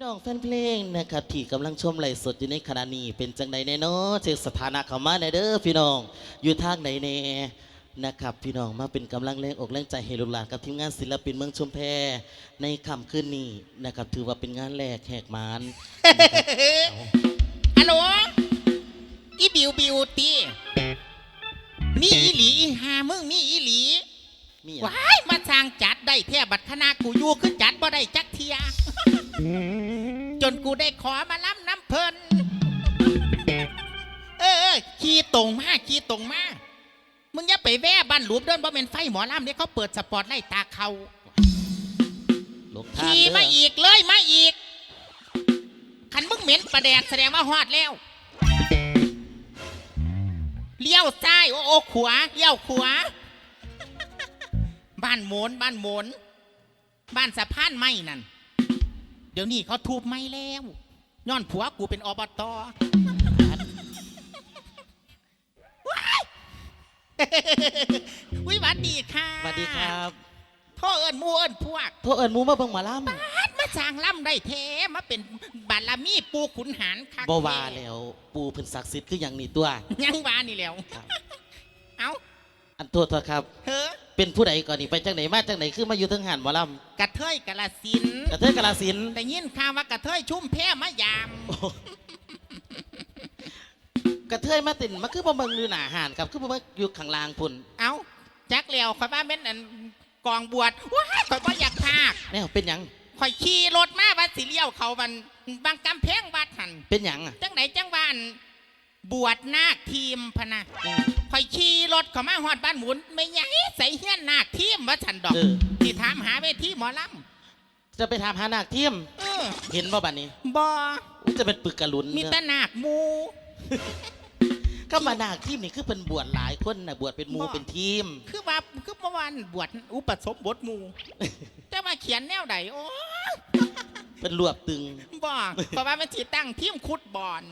พี่น้องแฟนเพลงนะครับที่กำลังชมไลฟ์สดอยู่ในขณะนี้เป็นจังใดแน่เนอะเช็คสถานะเขามาในเด้อพี่น้องอยู่ทางไหนแน่นะครับพี่น้องมาเป็นกำลังแรงอกแรงใจให้ลูกหลานกับทีมงานศิลปินเมืองชุมแพในค่ำคืนนี้นะครับถือว่าเป็นงานแรกแหกมานฮัลโหลอีบิวบิวตีมีอีหลีอีหามึงมีอีหลี มีอย่างว้ายมาสร้างจัดได้แท่บัตรคณะกูอยู่คือจัดบ่ได้จักเทีย จนกูได้ขอมาล้ำน้ำเพลินเออเออขี่ตรงมาขี่ตรงมามึงอย่าไปแว่บ้านหลวมเดินบ่เป็นไฟหมอลำเนี่ยเขาเปิดสปอตไล่ตาเขาหลงทางขี่เด้มาออีกเลยมาอีกคันมึงเหม็นประแดกแสดงว่าฮอดแล้วเลี้ยวซ้ายโอ้โอ้ขวาเลี้ยวขวา บ้านโหมนบ้านโหมนบ้านสะพานไม้นั่น เดี๋ยวนี้เขาทูบไม้แล้วย้อนผัวกูเป็นอบตว้ายวิหวัดดีค่ะสวัสดีครับพ่อเอิญมูเอิญพวกโทษเอิญหมูมาเบิ่งหมาล่ปัดมาสร้างล่ำได้แท้มาเป็นบารมีปูขุนหารคักำบ่ว่าแล้วปูเพิ่นศักดิ์สิทธิ์คืออย่างนี้ตัวยังว่านี่แล้วครับเอาอันโทษเถอะครับเฮ้อ เป็นผู้ใดก่อนนี่ไปจังไหนมาจังไหนคือมาอยู่เทั้งหันหมอลกระเทยกะละสินำกระเทยกะลาสินธุ์แต่ยินข่าวว่ากระเทยชุ่มแพ้มายามโอ้กระเทยมาตินมาคือบ่เบิ่งอยู่หน้าหานครับคือบ่มาอยู่ข้างล่างพุ่นเอาจักแล้วข่อยว่าเป็นอันกองบวชว้ายข่อยบ่อยากพากแนวเป็นหยังข่อยขี่รถมาวัดสิเลี้ยวเขาบันบางกำแพงวัดหันเป็นหยังอะจังไหนจังหวาอันบวชนาคทีมพะนะ ข่อยขี่รถเข้ามาฮอดบ้านหมุนไม่ใหญ่ใส่เฮี้ยนนาคทีมว่าฉันดอกเออ ที่ถามหาเวทีหมอลจะไปถามหานาคเทียมำเออเห็นบ่บัดนี้บออุ๊ยจะเป็นปึกกะหลุนมีแต่นาคหมู ก็มานาคทีมนี่คือเป็นบวชหลายคนน่ะบวชเป็นหมู่บ่ เป็นทีม คือว่าคือเมื่อวานบวชอุปสมบทหมู แต่ว่าเขียนแนวใดโอ้เป็นรวบตึง บอเพราะว่ามันสิตั้งทีมคุดบอล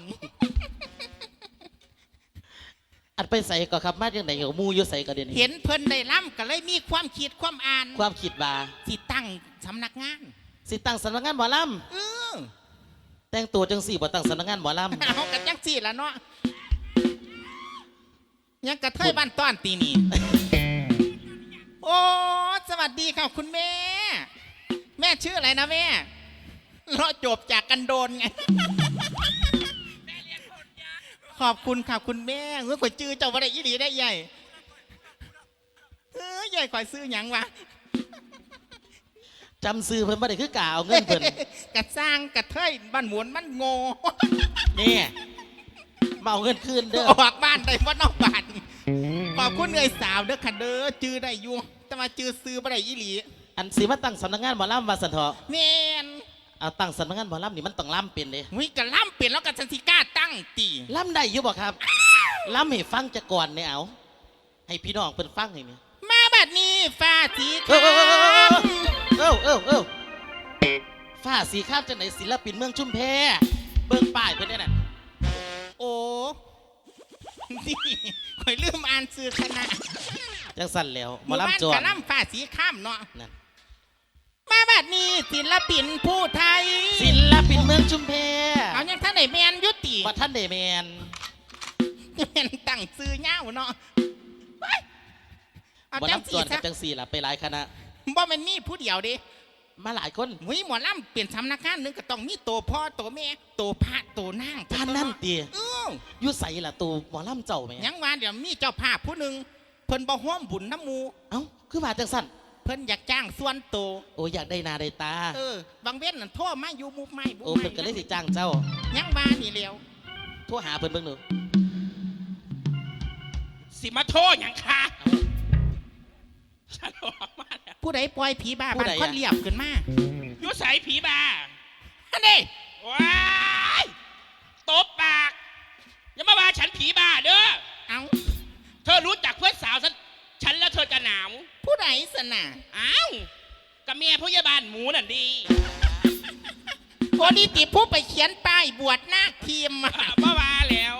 อันไปใส่ก็ครับมาจังไหนกับหมู่อยู่ใส่ก็เดี๋ยวนี้เห็นเพิ่นได้ล่ำก็เลยมีความคิดความอ่านความคิดว่าสิตั้งสำนักงาน สิตั้งสำนักงานหมอลเออำแต่งตัวจังสี่บ่ตั้งสำนักงานหมอลำ เอากันจังสี่ละเนาะยังกระเทยบ้านต้อนตีนี่ โอ้สวัสดีค่ะคุณแม่ แม่ชื่ออะไรนะแม่เราจบจากกันโดนไง ขอบคุณค่ะคุณแม่เมื่อข่อยจื้อเจ้าว่าได้ยี่ดีได้ใหญ่เออใหญ่ข่อยซื้อหยังวะจำซื้อเพิ่นบ่ได้คือกาเอาเงินเพิ่นกระสร้างกระเทยบ้านหมุนมันโง่นี่มาเอาเงินคืนเด้อออกบ้านได้ว่านอกบ้านขอบคุณเงยสาวเด้อค่ะเด้อจื้อได้อยู่แต่มาจื้อซื้อบ่ได้ยี่หลีอันสิมาตั้งสำนักงานหมอลำว่าสันเถาะแม่น เอาตั้งสำนักงานหมอลำนี่มันต้องล่ำเป็นเด้วิกะล่ำเปลี่ยนแล้วกะสันสิกล้าตั้งตีล่ำได้อยู่บ่ครับล่ำให้ฟังจะก่อนเนี่ยเอา ให้พี่น้องเพิ่นฟังให้เนี่ยมาบัดนี้ฟ้าสีเอขาวอเออเออเออฝ้าสีข้ามจังไหนศิลปินเมืองชุมแพเบิ่งป้ายเพิ่นได้น่ะโอ้นี่ข่อยลืมอ่านซื้อคณะจังสั่นแล้วหมอบ้านลำจอกะล่ำฟ้าสีข้ามเนาะนั่น มาบัดนี้ศิลปินผู้ไทยศิลปินเมืองชุมแพเอายังท่านไหนแมนยุติว่าท่านเดแมนแมนตั้งซื้อเง่าเนาะไปเอาหมอจังลำจสีวนกัซะบจังสี่ล่ะไปหลายคณะ บ่แมันมีผู้เดียวเดิมาหลายคนมุ้ยหมอลำเปลี่ยนสำนักงานหนึงก็ต้องมีตัวพ่อตัวแม่ตัวพระตัวนางท่านนั่นเตียเออ อยู่ใส่ล่ะตูหมอลำเจ้าแหม่ยังว่าเดี๋ยวมีเจ้าภาพผู้หนึ่งเพิ่นบ่ห้อมบุญน้ำหมูเอ้า คือว่าจังสั่นเพิ่นอยากจ้างส่วนโตวโอ้อยากได้หนาได้ตา เออบางเว้นนั่นโทรมาอยู่มุกไม้บุกโอ้ไม้เพิ่นก็เลยสิจ้างเจ้ายังว่านี่แล้วโทรหาเพิ่นเบิ่งหนูสิมาโทษอย่างคะฉันบอกมาแล้วผู้ใดปล่อยผีบ้าบ้านคนเรียบขึ้นมาอยุใส่ผีบาอันนี้ว้ายตบปาก อย่ามาว่าฉันผีบาเด้อ เอาเธอรู้จักเพื่อนสาวฉัน ฉันแล้วเธอจะหนาว ผู้ใดสนะอ้าวกับเมียพยาบาลหมูน่ะดีโอดีติผู้ไปเขียนป้ายบวชนาคทีมมาบ้าว่าแล้ว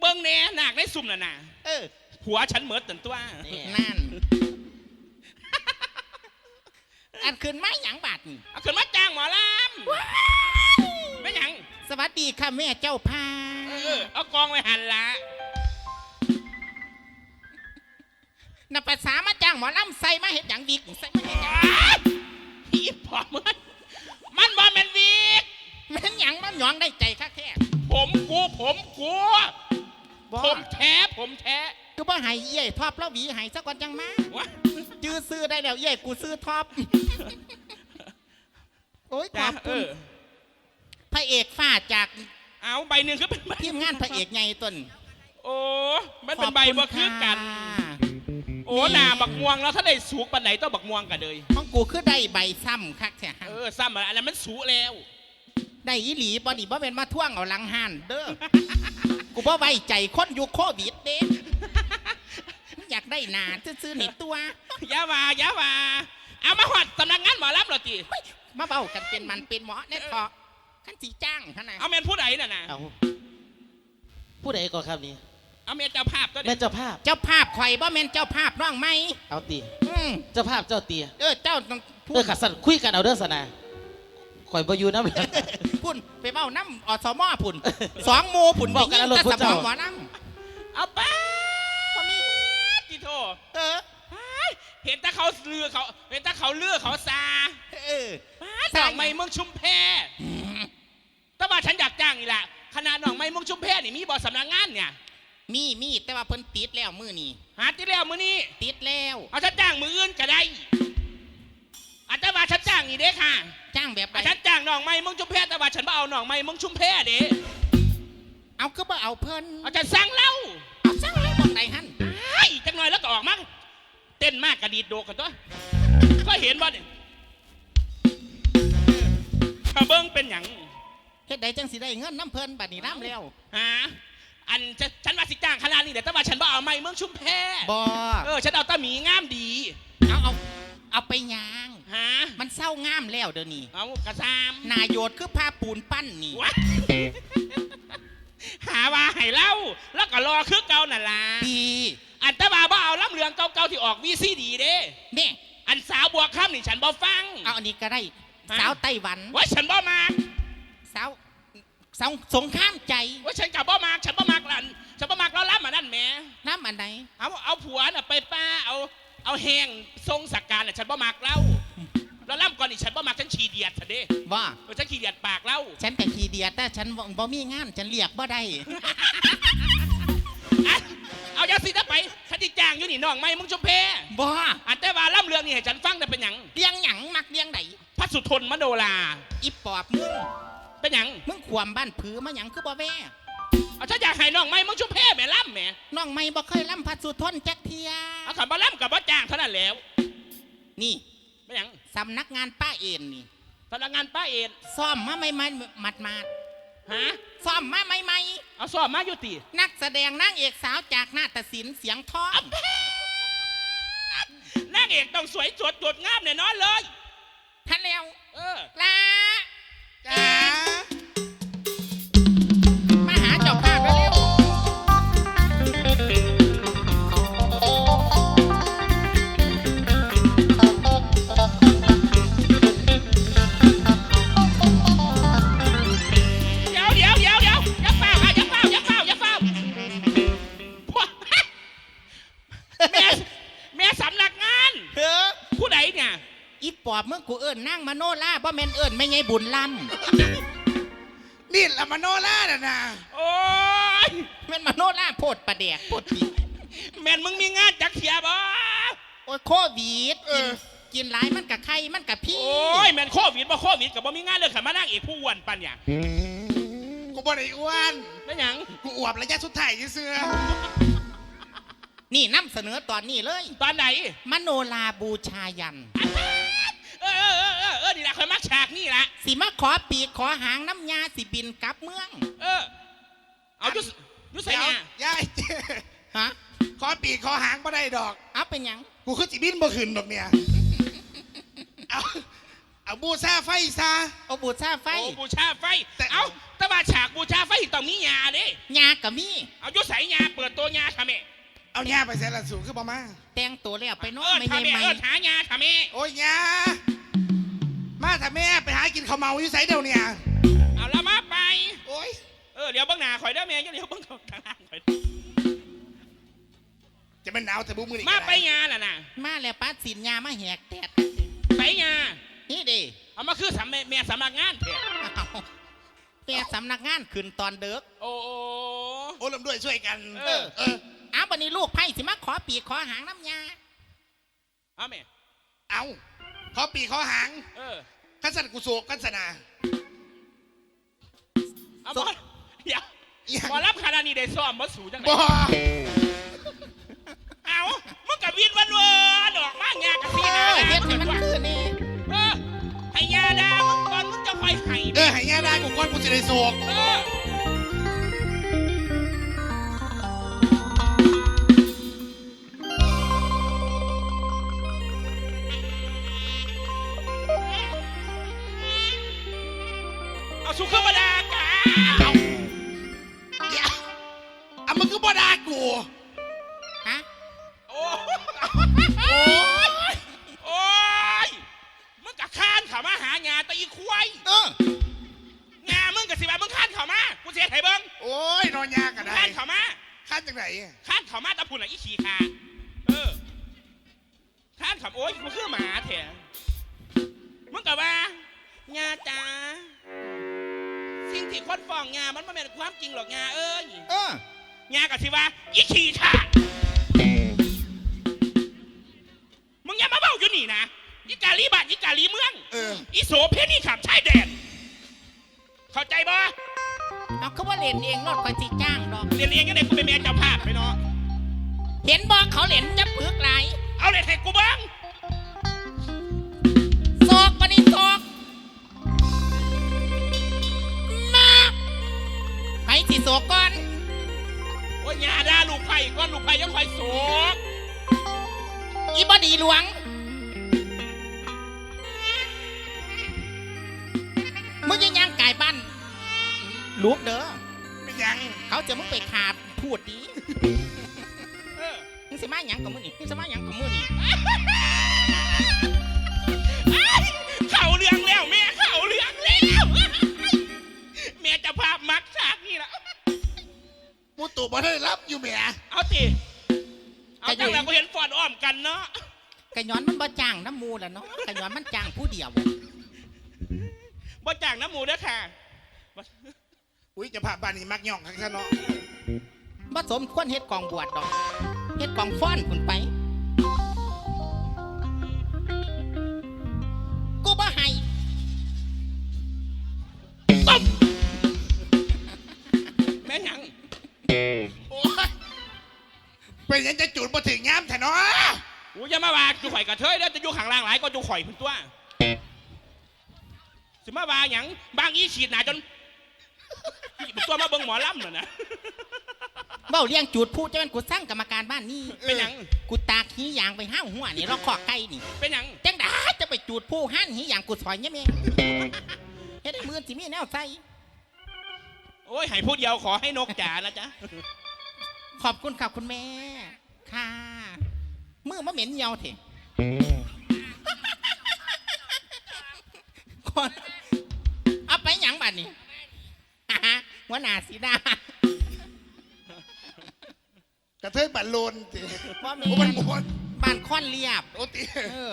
เบิ้งแน่หนักได้ซุ่มน่ะนะเออผัวฉันเหมิดตันตัวนี่นั่น อันคืนไม้หยังบาดนี่เอาขึ้นมาจ้างหมอลว้าวัสดีค่ะแม่เจ้าพาเออเอากองไว้หันละ นับภาษามาจ้างหมอลำใส่มาเห็ดอย่างวิกใส่มาเห็ดหยังผีพอมึงมันบอแมนวีกแม่นหยังมันหยองได้ใจคักแท้ผมกูผมกูบ่ผมแท้ผมแท้ก็บ่ให้เอี้ยทอปแล้วหวีให้สักวันจังมาวะจื้อซื้อได้แล้วเอี้ยกูซื้อทอปโอ้ยขจ้าอบเอคุณอพระเอกฝ้าจากเอาใบหนึ่งก็เป็นใบทีมงานพระเอกไงต้นโอ้มันเป็นใบขอบบ่ณคือกันค่ะ โอ้หนาบักม่วงแล้วถ้าได้สูกปันไหนต้องบักม่วงกันเลยของกูคือได้ใบซ้ำคักแท้ฮะเออซ้ำอะไรอันนั้นมันสูแล้ว ได้อีหลีบ่นี่บ่เป็นมาท่วงเอาหลังหันเด้อ กูบ่ไว้ใจคนอยู่โควิดเด้อยากได้หนาซื่อๆนี่ตัวอยาว่าอยาว่าเอามาหอดสำนักงานหมอลำเหรอตีเฮ้ยมาเบ้ากันเป็นมันเป็นหมอแน่ทอะขันสีจ้างเท่านั้นเอาเมนผู้ใดน่ะนะเอาผู้ใดก่อนครับนี่ เอาเมนเจ้าภาพก็แม่ได้เจ้าภาพ เจ้าภาพข่อยบ่แม่นเจ้าภาพน้องไหมเอาตีอืมเจ้าภาพเจ้าเตียเออเจ้าต้องพูเอดอขัดสันคุยกันเอาเด้อสนะข่อยบ่อยู่น้ำเลยพุ่นไปเบ้าน้ำอสมอพุ่นสองโมพุ่นบอกกันได้เอารถยิแต่พุ่สนมเจ้าองหมอน้เอาไป้าำบ่มีจิโทเออเห็นถ้าเขาเลือเขา เห็นถ้าเขาเลือเขาซาเออดอกไม้เมืองชุมแพแต่ว่าฉันอยากจ้างนี่แหละขนาดดอกไม้เมืองชุมแพนี่มีบ่อสำนักงานเนี่ย มีมีแต่ว่าเพิ่นติดแล้วมือนี่หาที่แล้วมื้อนี้ ติดแล้วเอาฉันจ้างมืออื่นก็ได้อาจจะว่าฉันจ้างนี่เด้ค่ะจ้างแบบไหอาฉันจ้างน้องไม้เมืองชุมแพแต่ว่าฉันบ่เอาน้องไม้เมืองชุมแพเด้เอาคือบ่เอาเพิ่นเอาฉันสั่งเล่าเอาสั่งเลยบอกไหนหันไอ้จังหน่อยแล้วก็ออกมาเต้นมากกระดีดโดกกันตัวก็เห็นบ่เนี่ยถ้าเบิ้งเป็นหยังเฮ็ดใดจังสิได้เงินน้ำเพิ่นบัดนี้น้ำแล้วฮะ อันจะฉันว่าสิจ้างขนาดนี้เดี๋ยวแต่ว่าฉันบ่เอาไม้เมืองชุมแพบ่เออฉันเอาตาหมีงามดีเอาเอาเอาไปยาง ฮะมันเศร้างามแล้วเดี๋ยวนี้เอากระซามนายโยดคือผ้าปูนปั้นนี่วะหาว่าให้เล่าแล้วก็รอคือเก่านั่นล่ะดีอันแตว่าบ่เอาล่ำเรืองเก่าๆที่ออกวีซีดีเด้นี่อันสาวบัวค่ำนี่ฉันบ่ฟังเอาอันนี้ก็ได้ ฮะ สาวไต้หวันว่าฉันบ่มากสาว สาวสงข้ามใจว่าฉันกับบ่มากฉันบ่มากลันฉันบ่มากแล้วล่ำมานั่นแหม่น้ำอันไหนเอาเอาผัวน่ะไปป้าเอาเอาแห้งทรงสักการน่ะฉันบ่มากเล่าแล้วล่ำก่อนนี่ฉันบ่มากฉันฉีเดียดซะเด้ว่าเออฉันขี้เดียดปากเล่าฉันกับขี่เดียดแต่ฉันบ่บ่มีงานฉันเรียกบ่ได้อะเอาอย่าสิถ้าไปฉันที่จ้างอยู่นี่น้องไม่มึงชุมเพบ่อันแต่ว่าล่ำเรืองนี่ให้ฉันฟังแต่เป็นหยังเลี้ยงหยังมักเลี้ยงไหนพระสุทนมโนราอีปอบมึง เป็นหยังมึงขวามบ้านผือมาหยังคือบ่แว่เอาฉันอยากให้น้องไม่มึงชุมเพแม่ล่ำแม่น้องไม่บ่เคยล่ำพัดสุทนจักเทีย เอาขันมาล่ำกับว่าจ้างเท่านั้นแล้วนี่เป็นหยังสำนักงานป้าเอ็นนี่พนักงานป้าเอ็นซ่อมมาใหม่ๆหมัดมาดฮะๆซ่อมมาใหม่เอาสอบมาอยู่ตีๆนักแสดงนางเอกสาวจากนาฏศิลป์เสียงทองนางเอกต้องสวยสดจดงามแน่นอนเลยท่านแล้วเออลา จ้ อีปอบเมื่อกูเอิญนั่งมาโนล่าบ่แม่นเอิญไม่ไงบุญลนี่ละมโนล่าน่ะนะโอ้ยำแม่นมาโนล่าโพดประแดกโพดปีแม่นมึงมีงานจักเขียบ่โอ้ยโควิดกินกินหลายมันกับไข่มันกับพี่โอ้ยแม่นโควิดบ่โควิดกับบ่มีงานเลยขันมานั่งเอกผู้อ้วนปันเนี่ยกูบ่ได้อ้วนนั่นหยังกูอวบระยะสุดท้ายเสื้อนี่นํเสนอตอนนี้เลย ตอนไหน มโนลาบูชายันเออเออเออเออเออนี่ละคอยมักฉากนี่ละสิมาขอปีกขอหางน้ำยาสิบินกลับเมืองเออ เอายุสยุใส่เดี๋ยวเนี่ยยายฮะขอปีกขอหางบ่ได้ดอก เอาเป็นหยังกูคือจิบินบ่ขึ้นดอกเนี่ย เอาเอาบูซาไฟซาเอาบูชาไฟโอ้บูชาไฟ แต่ เอาแต่ว่าฉากบูชาไฟต้องมียาเด้ยากับมีเอายุใส่ยาเปิดตัวยาทำไมเอาหญ้าไปใส่ละสูงคือบ่มาแต่งตัวแล้วไปโนเอนอไม่ทำใช่ไมไหมเออหายาทำไมโอ้ยหญ้า มาถ้าแม่ไปหากินข้าวเมาอยู่ไสเดี๋ยวเนี่ยเอาละมาไป โอ้ยเดี๋ยวเบิ้งหน้าข่อยได้อแม่อย่าเดี๋ยวเบิ้งทางล่างข่อยจะเป็นหนาวแต่บุมือนี่มาก็ด้ไปงานล่ะนะมาแล้วป้าสินยามาแหกแตดไปงานนี่เดิเอามาคือสำแม่แม่สำนักงานเถอะแกสำนักงานขึ้นตอนเด็กโอ้โอ้โอ้ลำด้วยช่วยกัน เออเอออ้าววันนี้ลูกไผ่สิมาขอปีกขอหางน้ำยาเอาแม่เอา ขอปีขอหางเออขันสันกุโศกกันสนา เอาบอเดี๋ยวอิหยัง บอรับคารานีได้ซ้อมมาสู่จังไหนบ่เอามึงกับวินวันเวอร์ดอกมากงากับพี่เอนาอเฮ็ดให้มันคือนี่เออให้ยาดามึงก่อนมึงจะคอยให้เออให้ยาได้กูก้อนกูจะได้โศกเออ สุขบดากาเดี๋ยวอะมึงก็บ่ด่ากูฮะโอ้โอ้ยโอ้ยมึงกับข้านเขามาหางานตะอีควายเอองานมึงกับสิบามึงข้านเขามากูเสียไถ่เบิ้งโอ้ยนอนยากกันได้ข้านเขามาขั้นจากไหนข้านเขามาตะพุ่นอะอีขี่ขาเออข้านเขาโอ้ยกูคือหมาแถมมึงกับว่างาจ้า สิ่งที่คนฟ้องงามันไม่เป็นความจริงหรอกงาเอ้ยเอองากับสิว่าอีขี่ขามึงอย่ามาเบ้าอยู่นี่นะอีกาลีบาทอีกาลีเมืองเอออีโสเพนี่ขับชายแดน เข้าใจบ่เอาคือว่าเล่นเองรถคอยสิจ้างดอก เรียนเองยังไงกูเป็นเมียเจ้าภาพไปเนาะ เห็นบอกเขาเล่นจะปึกไหลายเอาเลยให้กูบ้าง สิโศกก่อนโอ้ยอยาด่าลูกไผ่ก้อนลูกไผ่ยังคอยโสกอีบดีหลวง มึงยังยังไก่บ้านลูกเด้อไม่ยัง เขาจะมึงไปขาดพูดดีเออ มึงสิมาหยังกับมึงนี่มึงสิมาหยังกับมึงนี่ มูตุบ่ได้รับอยู่แหม่เอาติเอาจังแล้วกูเห็นฟอนอ้อมกันเนาะกะย้อนมันบ่จ้างน้ำมูล่ะเนาะกะย้อนมันจ้างผู้เดียวบ่จ่างน้ำหมูเด้อค่ะอุ้ยจะพาบ้านนี้มักย่องข้างซะเนาะบ่สมควรเฮ็ดกองบวชดอกเฮ็ดกองฟ้อนคุณไป เป็นหยังจะจูดมาถึงย้ำแท้เนาะกูจะมาว่าจูข่อยกระเทยเด้อจะอยู่ข้างล่างหลายก็จูข่อยพุ่นตัวสิมาว่าหยังบางอีฉีดหนาจนอีบุตัวมาเบิ่งหมอลำน่ะนะเบ้าเลี้ยงจูดผู้จะเป็นกูสร้างกรรมการบ้านนี่เป็นหยังกูตากหียางไปห้าวหัวนี่เราขอไก่นี่ เป็นหยังจังดาจะไปจูดผู้หันหียางกูซอยเนี่ยแม่งเฮ็ดให้มือสิมีแนวใส่โอ้ยให้ผู้เดียวขอให้นกจ๋านะจ๊ะ ขอบคุณค่ะคุณแม่ ค่ะมือมาเหม็นเหี่ยวเถอะคนเอาไปหยังบัดนี่ฮะหัวหน้าสีดากระเทยบันโลนติว่าแม่โอ้มันมวนบ้านค่อนเรียบ โอ้ติเออ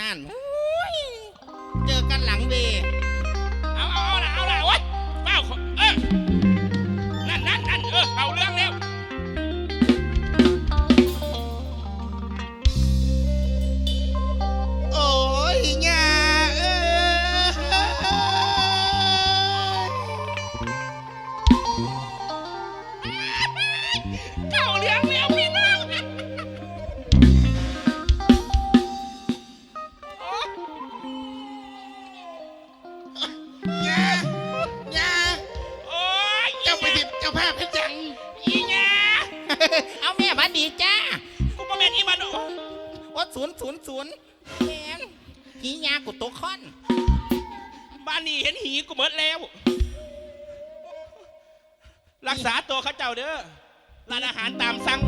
นั่นอุ๊ยเจอกันหลังเว ศูนย์ศูนย์ศูนย์แม่นหียากูโตวค่อน บ้านนี้เห็นหีกูหมดแล้ว รักษาตัวเขาเจ้าเด้อร้านอาหารตามสั่ง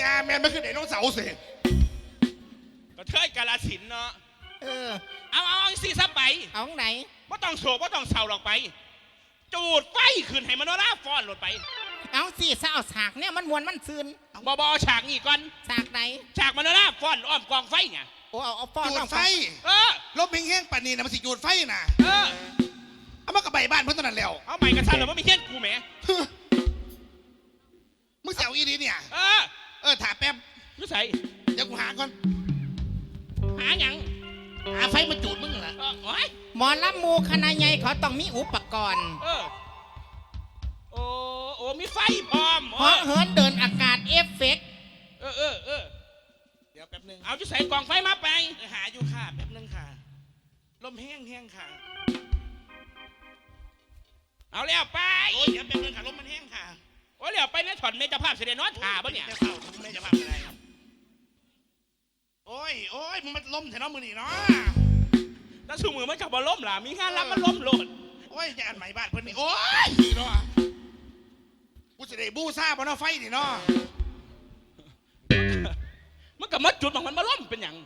ยาแมนไม่คือไดโนเสาร์สิก็เทยกาลสินธุ์เนาะ เออ เอาเอาเอาสิซะไปเอาไหน ว่าต้องโศกว่าต้องเศร้าหรอกไป จูดไฟขึ้นให้มโนราฟ้อนหลดไปเอาสิซะเอาฉากเนี่ยมันมวนมันซืนบอบอฉากนี่ก่อนฉากไหนฉากมโนราฟ้อนอ้อมกองไฟเนี่ยโอ้เอาเอาป้อนจูดเอาไฟเออลมแห้งๆปานนี้นะมันสิจูดไฟน่ะเออ เอามากระใบบ้านเพิ่นตอนนั้นแล้ว เอาใหม่กระชันหรือว่าไม่เห็นกูแหม มึงเสียวอีดีเนี่ย เออเออถาแป๊บนิสัยเดี๋ยวกูหาก่อนหาหยังหาไฟมาจูดมึงน่ะเออโอ้ยหมอลำหมูคณะใหญ่เขาต้องมีอุปกรณ์เออโอ้โอ้มีไฟพร้อมเพราะเหินเดินอากาศเอฟเฟกต์เออเออเออเดี๋ยวแป๊บนึงเอาจะใส่กล่องไฟมาไปหาอยู่ค่ะแป๊บนึงค่ะ ลมแห้งแห้งๆค่ะเอาแล้วไปโอ้ยเดี๋ยวแป๊บนึงค่ะลมมันแห้งค่ะ โอ้ยแล้วไปในถอนเมจภาพเสด็จนอนถ่าปะเนี่ยไม่เฝ้าทุกไม่จะพับอะไรโอ้ยโอ้ยมึงมันล้มแถวน้องมือนี่เนาะแล้วสูมือมันกับบอล่มล่ะ มีงานรับมันล่มโหลดโอ้ยจะอันใหม่บ้านเพิ่นนี่โอ้ยนี่เนาะกูจะได้บูซ่าบนเอาไฟนี่เนาะมันกับมัดจุดของมันมาล่มเป็นหยัง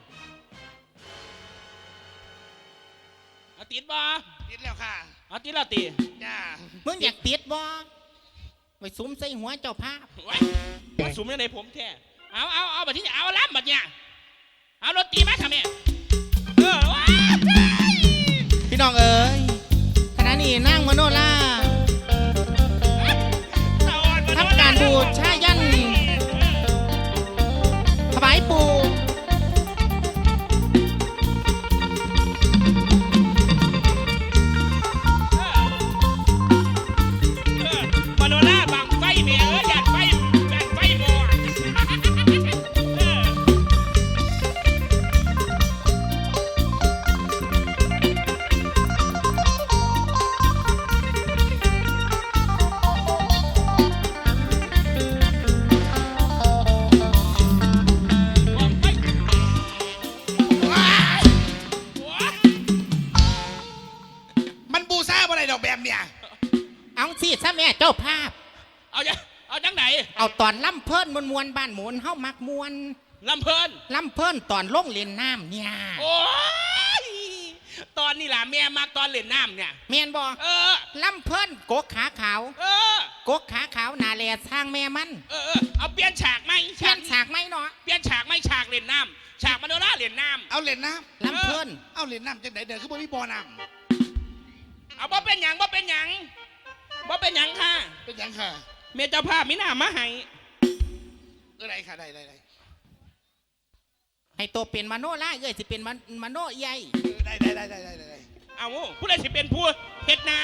เอาติดบ่ติดแล้วค่ะเอาติดแล้วตีจ้ามึงอยากติดบ่ ไปซุ้มใส่หัวเจ้าภาพไว้มาสุมยังในผมแท้เอาเอาเอาแบบที่เอาล้ำแบบเนี้ยเอารถตีมาทำไม ด้ดอกแบบเนี่ย เอาสิซะแม่เจ้าภาพ เอาจะเอาจังไหนเอาตอนล่ำเพิ่นมวนมวนๆบ้านหมุนเฮามักมวนลำเพลินล่ำเพิ่นตอนลงเล่นน้ำเนี่ยโอ้ยตอนนี้ล่ะแม่มักตอนเล่นน้ำเนี่ยเมียนบ่เออ ล่ำเพิ่นกกขาขาว เออ กกขาขาวหนาแลสร้างแม่มันเออเออเอาเปลี่ยนฉากไหมเพี้ยนฉากไหมเนาะเปลี่ยนฉากไหมฉากเล่นน้ำฉากมโนราเล่นน้เอาเหรียญน้ล่ำเพิ่นำเอาเหรียญน้ำจังไหนเดินขึ้นบนมีบ่อน้ำ เอาบ่เป็นหยังบ่เป็นหยังบ่เป็นหยังค่ะำเป็นหยังค่ะเมียเจ้าภาพมิน่ามาให้เออได้ค่ะได้ได้ได้ให้ตัวเป็นมโนล่าเอ้ยสิเป็นมนมโนใหญ่เออได้ได้ได้ได้ได้ได้เอาผู้ใดสิเป็นผู้เฮ็ดน้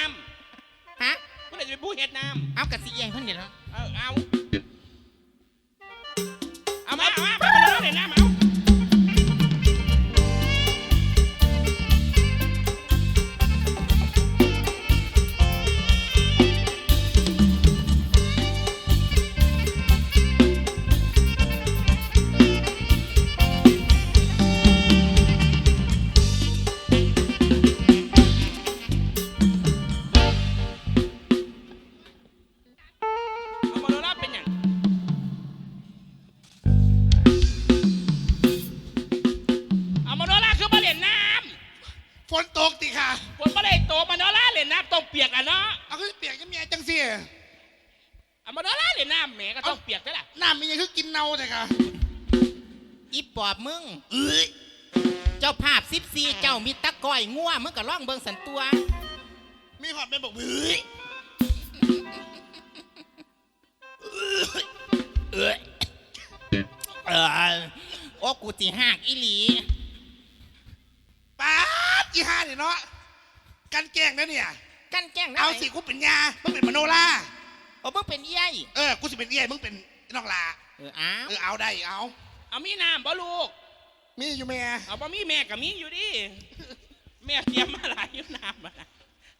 ฮะำผู้ใดสิเป็นผู้เฮ็ดน้เอากระสิใหญ่เพิ่นเดี๋ยวนะำเออเอาเอา ก็ต้องเปียกใช่ล่ะน้ำมันยังคือกินเน่าแต่ค่ะอีปอบมึง เอ้ยเจ้าภาพสิบสี่เจ้ามีตะก้อยงัวมึงก็ล่องเบิงสันตัว มีหอดเป็นบอกเฮ้ยเอ้ยเออโอ้กูจีหากอีหลีป๊าดยี่ห้าเนี่ยเนาะกันแกล้งนะเนี่ย กันแกล้งได้เอาสิกูเป็นยามึงเป็นมโนรา โอ้มึงเป็นใหญ่เออ กูสิเป็นเอี้ยมึงเป็นน้องลา เอออ้าว เออ เอาได้เอา เอามีน้ำบ่ลูก มีอยู่แม่ เอาบ่มีแม่กับมีอยู่ดิ แม่เตรียมมาหลายอยู่น้ำมานะ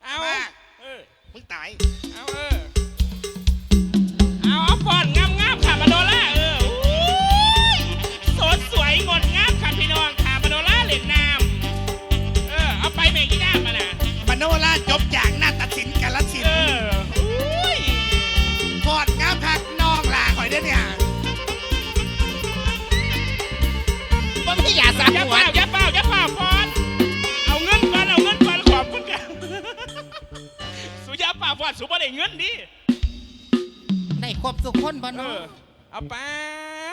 เอามา เออ มึงตาย เอาเออ เอาเอาฟอนงาม บ่เอเนาะอเอาป้า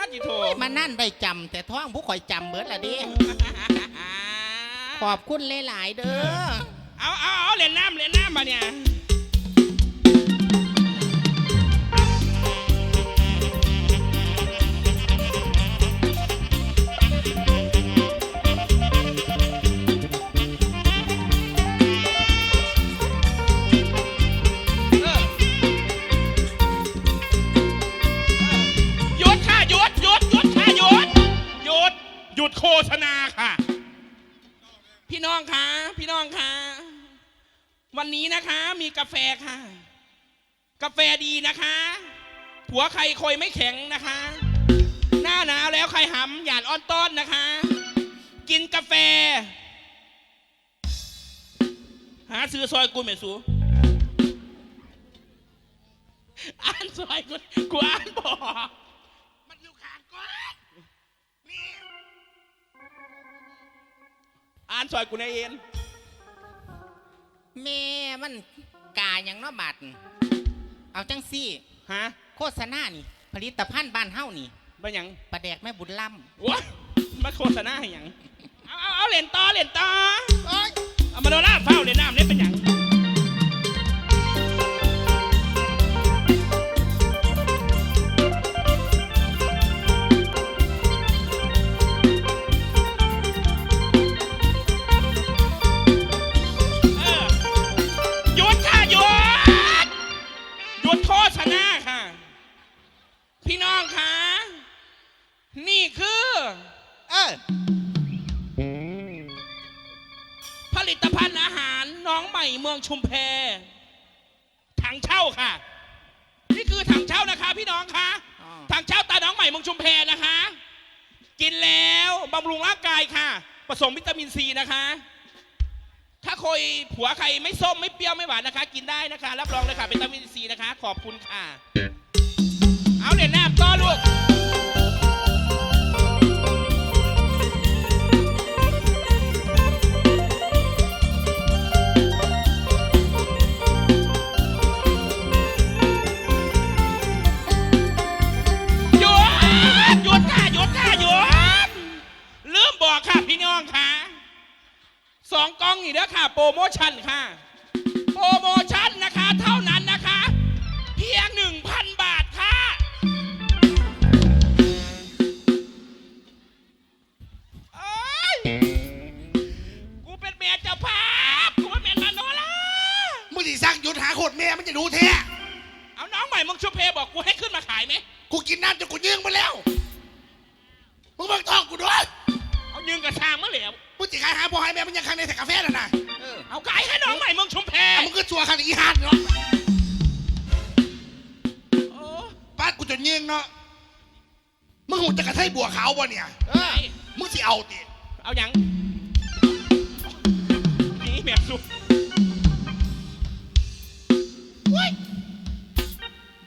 ดจิโถโอ้ยมานั่นได้จำแต่ท้องผู้ข่อยจำเบิดละเดิขอบคุณหลายๆเด้อ เอาเอาเอาเล่นน้ำเล่นน้ำมาเนี่ย กาแฟค่ะ กาแฟดีนะคะ ผัวใครคอยไม่แข็งนะคะ หน้าหนาวแล้วใครหำหยาดอ้อนต้อนนะคะ กินกาแฟ หาซื้อซอยกูเมสูอ่านซอยกูกูอ่านบอกมันอยู่ขางก้อนนี่อ่านซอยกูในเอ็น แม่มันกาอย่างเนาะบัดเอาจังซี่ ฮะโฆษณานี่ ผลิตภัณฑ์บ้านเฮานี่เป็นหยังปลาแดกแม่บุญล่วะมาโฆษณาให้หยัง เอาเอาเอาเหรียญต่อเหรียญต่อำโอ้ย เอามาโดนล่าเฝ้าเหรียญน้ำเนี่ยเป็นหยัง เมืองชุมแพถังเช่าค่ะ นี่คือถังเช่านะคะ พี่น้องคะอ๋อถังเช่าตาน้องใหม่เมืองชุมแพนะคะ กินแล้วบำรุงร่างกายค่ะ ผสมวิตามินซีนะคะ ถ้าคอยผัวใครไม่ส้มไม่เปรี้ยวไม่หวานนะคะ กินได้นะคะ รับรองเลยค่ะวิตามินซีนะคะ ขอบคุณค่ะ เอาเหรียญน้ำต่อลูก สองกล้องนี่เด้อค่ะ โปรโมชั่นค่ะ โปรโม อีหันเนาะโอ้ป้าดกูจนยืงเนาะมึงหูจะกระเทยบัวขาวบ่เนี่ย เออมึงสิเอาติเอาหยังนี่แบบสุด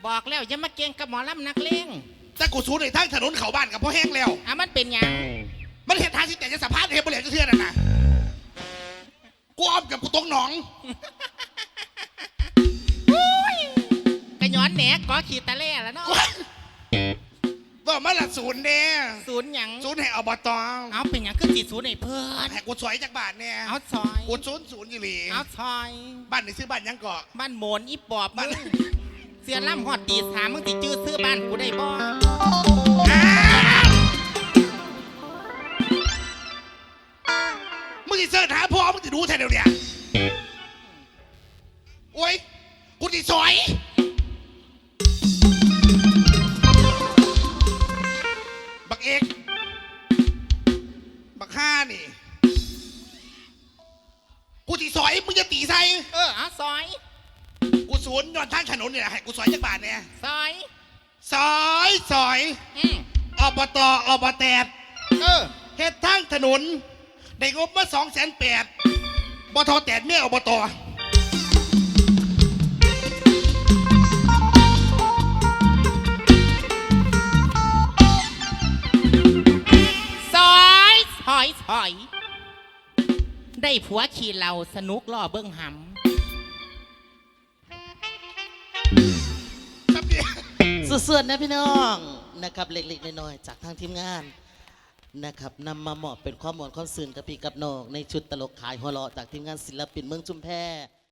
บอกแล้วอย่ามาเก่งกับหมอลำนักเลงแต่กูสูในทางถนนเขาบ้านกับพ่อแห้งแล้ว อะมันเป็นหยังมันเห็นทางสิแต่จะสัมภาษณ์เห็นบ่เหลียจะเชื่อนั่นน่ะกูอ้อมกับกูตรงหนอง แหนกอขีดตะเล่แล้วเนาะว่ามาละศูนย์เนี่ยศูนย์หยังศูนย์ให้อบตเอาเป็นหยังคือสิศูนย์ไอ้เพื่อนให้กูสวยจากบ้านเนี่ยเอาซอยกูศูนย์ศูนย์อยู่หลีเอาซอย บ้านไหนซื้อบ้านยังเกาะบ้านโมนอีปอบมึบ้านงเสียล่ำหอดตีสามมึงติจื้อซื้อบ้านกูได้บ่อ้าวมึงสิเสิร์ชหาพ่อมึงจะดูแทนเดี๋ยวเนี้โอ้ยกูสิสวย เอก บักห้านี่ กูสิสอยมึงจะตีใส่เออเอาซอยกูสวนย้อนทางถนนเนี่ยให้กูสอยจากบ้านเนี่ยซอย สอยสอยอืมอบตอบแตดเออ เฮ็ดทางถนน ได้งบมาสองแสนแปดบทแตดเมียอบต ซอยซอยอ้อย ได้ผัวขี่เราสนุกล่อเบิ้งหครับเนี่ยส่วนๆนะพี่น้องนะครับเล็กๆน้อยๆจากทางทีมงานนะครับนำมาเหมาะเป็นข้อมูลข้อสื่นกับพี่กับน้องในชุดตลกขายหัวเราะจากทีมงานศิลปินเมืองชุมแพ